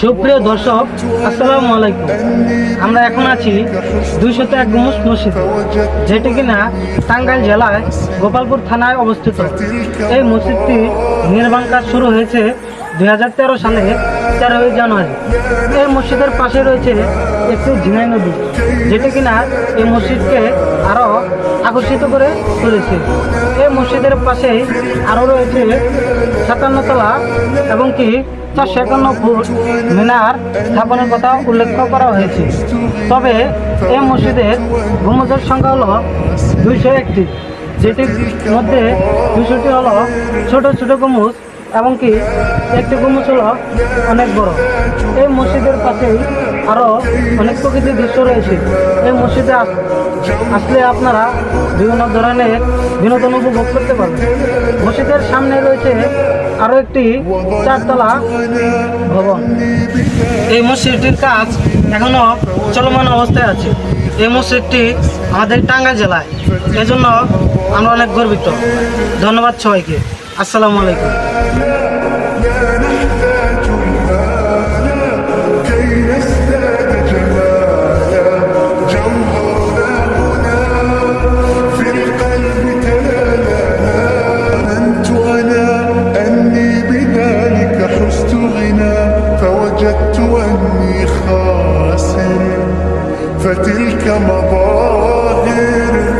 সুপ্রিয় দর্শক, আসসালামু আলাইকুম। আমরা এখন আছি দুইশত এক গুমুস মসজিদ, যেটি কিনা টাঙ্গাইল জেলায় গোপালপুর থানায় অবস্থিত। এই মসজিদটি নির্মাণ কাজ শুরু হয়েছে দু হাজার তেরো সালে তেরোই জানুয়ারি। এই মসজিদের পাশে রয়েছে একটি ঝিনাই নদী, যেটি কিনা এই মসজিদকে আরও আকর্ষিত করে তুলেছে। এই মসজিদের পাশেই আরও রয়েছে সাতান্নতলা এবং কি একান্ন ফুট মিনার স্থাপনের কথা উল্লেখ করা হয়েছে। তবে এই মসজিদের গুমজের সংখ্যা হল দুইশো একটি, যেটির মধ্যে দুশোটি হলো ছোট ছোট গুমুজ এবং কি একটি গুমুজ হল অনেক বড়। এই মসজিদের পাশেই আরও অনেক প্রকৃতির দৃশ্য রয়েছে। এই মসজিদে আসলে আপনারা বিভিন্ন ধরনের বিনোদন উপভোগ করতে পারবেন। মসজিদের সামনে রয়েছে আরও একটি চারতলা ভবন। এই মসজিদটির কাজ এখনও চলমান অবস্থায় আছে। এই মসজিদটি আমাদের টাঙ্গা জেলায়। এজন্য আমরা অনেক গর্বিত। ধন্যবাদ সবাইকে। আসসালামু আলাইকুম। وأني خاسر فتلك مظاهر.